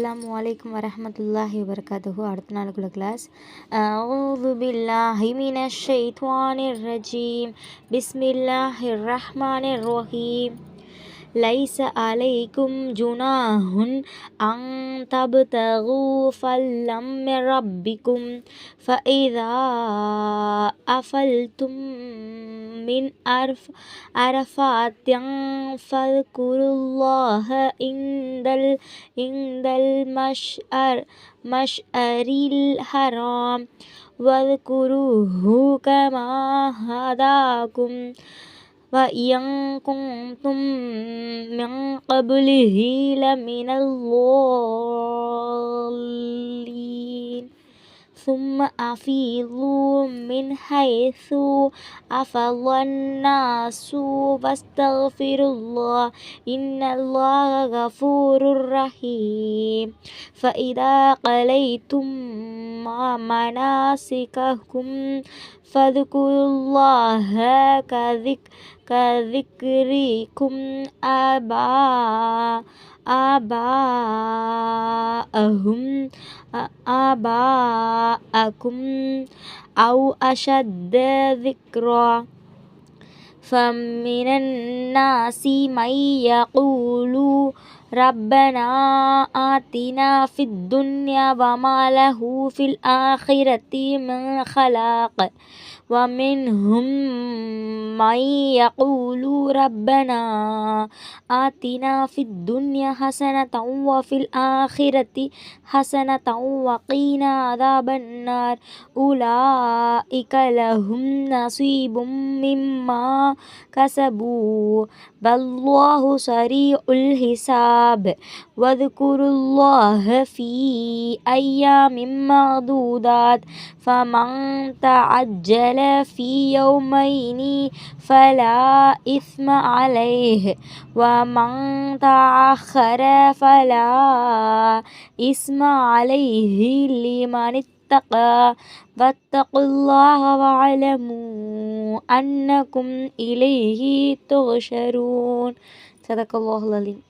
அஸ்ஸலாமு வலைக்கம் வரமத்துல்லாஹி வபரகாத்துஹு. அடுத்த நாளுக்குள்ள கிளாஸ் அவுது பில்லாஹி மினஷ் ஷைத்வானிர் ரஜீம். பிஸ்மில்லாஹிர் ரஹ்மானிர் ரஹீம். லைஸ அலைக்கும் ஜுனாஹுன் அன் தப்தகு ஃபல்லம் மின் ரப்பிக்கும் ஃபஇதா அஃபல்தும் மின் அர்ஃப் அரஃபாத்தின் ஃபذ்குருல்லாஹ இந்தல் இந்தல் மஷ்அர் மஷ்அரில் ஹராம் வذ்குருஹு கமா ஹதாக்கும் وإن كنتم من قبله لمن الضالين ثم أفيضوا من حيث أفض الناس واستغفروا الله. إن الله غفور رحيم. فإذا قليتم مناسككم فاذكروا الله كذك كذكركم آباء آباءهم. آباءكم أو أشد ذكرا. فمن الناس من يقول ربنا آتنا في الدنيا وما له في الآخرة من خلاق ومنهم من يقول ربنا آتنا في الدنيا حسنة وفي الآخرة حسنة وقنا عذاب النار. أولئك لهم نصيب مما كسبوا. والله سريع الحساب. واذكروا الله في أيام معدودات. فمن تعجل في يومين فلا إثم عليه. ومن تأخر فلا إثم عليه لمن اتقى. واتقوا الله واعلموا أنكم إليه تغشرون. صدق الله العليم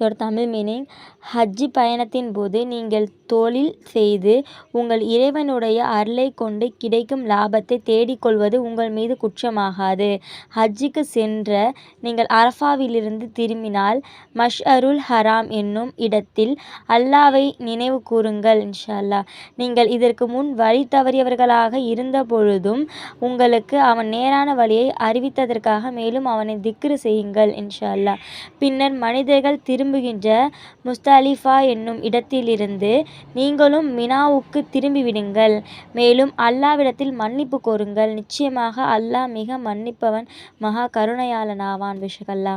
இதோட தமிழ் மீனிங் ஹஜ்ஜி பயணத்தின் போது நீங்கள் தொழில் செய்து உங்கள் இறைவனுடைய அருளை கொண்டு கிடைக்கும் லாபத்தை தேடிக்கொள்வது உங்கள் மீது குற்றமாகாது. ஹஜ்ஜிக்கு சென்ற நீங்கள் அரஃபாவிலிருந்து திரும்பினால் மஷ் அருள் ஹராம் என்னும் இடத்தில் அல்லாவை நினைவு கூறுங்கள் இன்ஷா அல்லாஹ் நீங்கள் இதற்கு முன் வழி தவறியவர்களாக இருந்த பொழுதும் உங்களுக்கு அவன் நேரான வழியை அறிவித்ததற்காக மேலும் அவனை திக்ரு செய்யுங்கள் இன்ஷா அல்லாஹ் பின்னர் மனிதர்கள் திரு திரும்புகின்ற முஸ்தலிஃபா என்னும் இடத்திலிருந்து நீங்களும் மினாவுக்கு திரும்பிவிடுங்கள். மேலும் அல்லாவிடத்தில் மன்னிப்பு கோருங்கள். நிச்சயமாக அல்லாஹ் மிக மன்னிப்பவன் மகா கருணையாளனாவான் விஷகல்லா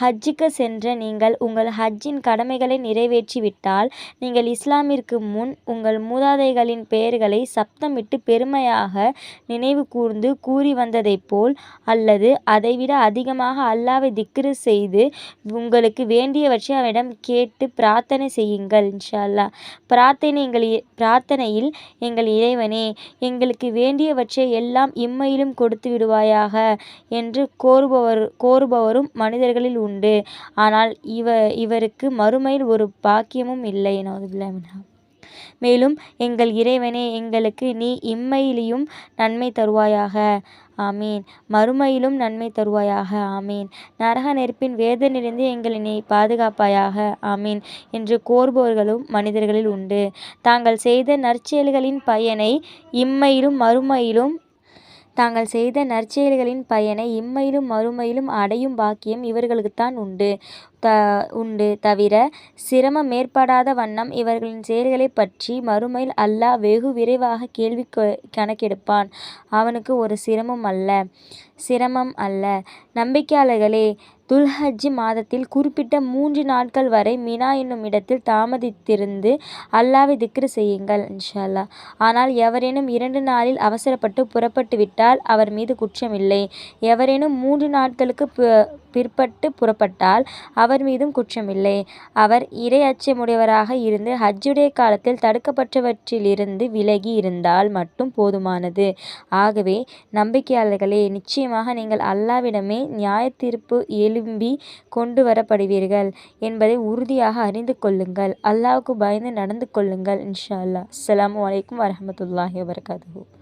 ஹஜ்ஜுக்கு சென்ற நீங்கள் உங்கள் ஹஜ்ஜின் கடமைகளை நிறைவேற்றிவிட்டால் நீங்கள் இஸ்லாமிற்கு முன் உங்கள் மூதாதைகளின் பெயர்களை சப்தமிட்டு பெருமையாக நினைவு கூர்ந்து கூறி வந்ததைப் போல் அல்லது அதைவிட அதிகமாக அல்லாவை திக்ரு செய்து உங்களுக்கு வேண்டிய ஆகியவற்றை அவனிடம் கேட்டு பிரார்த்தனை செய்யுங்கள் இன்ஷா அல்லாஹ் பிரார்த்தனை எங்கள் பிரார்த்தனையில் எங்கள் இறைவனே எங்களுக்கு வேண்டியவற்றை எல்லாம் இம்மையிலும் கொடுத்து விடுவாயாக என்று கோருபவர் கோருபவரும் மனிதர்களில் உண்டு. ஆனால் இவ இவருக்கு மறுமையில் ஒரு பாக்கியமும் இல்லை. நவதுபில்லாமின்ஹா மேலும் எங்கள் இறைவனே எங்களுக்கு நீ இம்மையிலும் நன்மை தருவாயாக. ஆமீன். மறுமையிலும் நன்மை தருவாயாக. ஆமீன். நரக நெருப்பின் வேதனிலிருந்து எங்களை நீ பாதுகாப்பாயாக. ஆமீன் என்று கோருபவர்களும் மனிதர்களில் உண்டு. தாங்கள் செய்த நற்செயல்களின் பயனை இம்மையிலும் மறுமையிலும் தாங்கள் செய்த நற்செயல்களின் பயனை இம்மையிலும் மறுமையிலும் அடையும் பாக்கியம் இவர்களுக்குத்தான் உண்டு. த உண்டு. தவிர சிரமம் ஏற்படாத வண்ணம் இவர்களின் செயல்களைப் பற்றி மறுமையில் அல்லாஹ் வெகு விரைவாக கேள்வி கணக்கெடுப்பான். அவனுக்கு ஒரு சிரமம் அல்ல. சிரமம் அல்ல. நம்பிக்கையாளர்களே துல்ஹஜ்ஜி மாதத்தில் குறிப்பிட்ட மூன்று நாட்கள் வரை மினா என்னும் இடத்தில் தாமதித்திருந்து அல்லாவை திக்ரு செய்யுங்கள் இன்ஷால்லா ஆனால் எவரேனும் இரண்டு நாளில் அவசரப்பட்டு புறப்பட்டு விட்டால் அவர் மீது குற்றமில்லை. எவரேனும் மூன்று நாட்களுக்கு பிற்பட்டு புறப்பட்டால் அவர் மீதும் குற்றமில்லை. அவர் இறை அச்சமுடையவராக இருந்து ஹஜ்ஜுடைய காலத்தில் தடுக்கப்பட்டவற்றிலிருந்து விலகி இருந்தால் மட்டும் போதுமானது. ஆகவே நம்பிக்கையாளர்களே நிச்சயமாக நீங்கள் அல்லாவிடமே நியாயத்தீர்ப்பு எழு திரும்பி கொண்டு வரப்படுவீர்கள் என்பதை உறுதியாக அறிந்து கொள்ளுங்கள். அல்லாவுக்கு பயந்து நடந்து கொள்ளுங்கள் இன்ஷா அல்லாஹ். அஸ்ஸலாமு அலைக்கும் வரமத்துல்லாஹி வபரகாத்துஹு.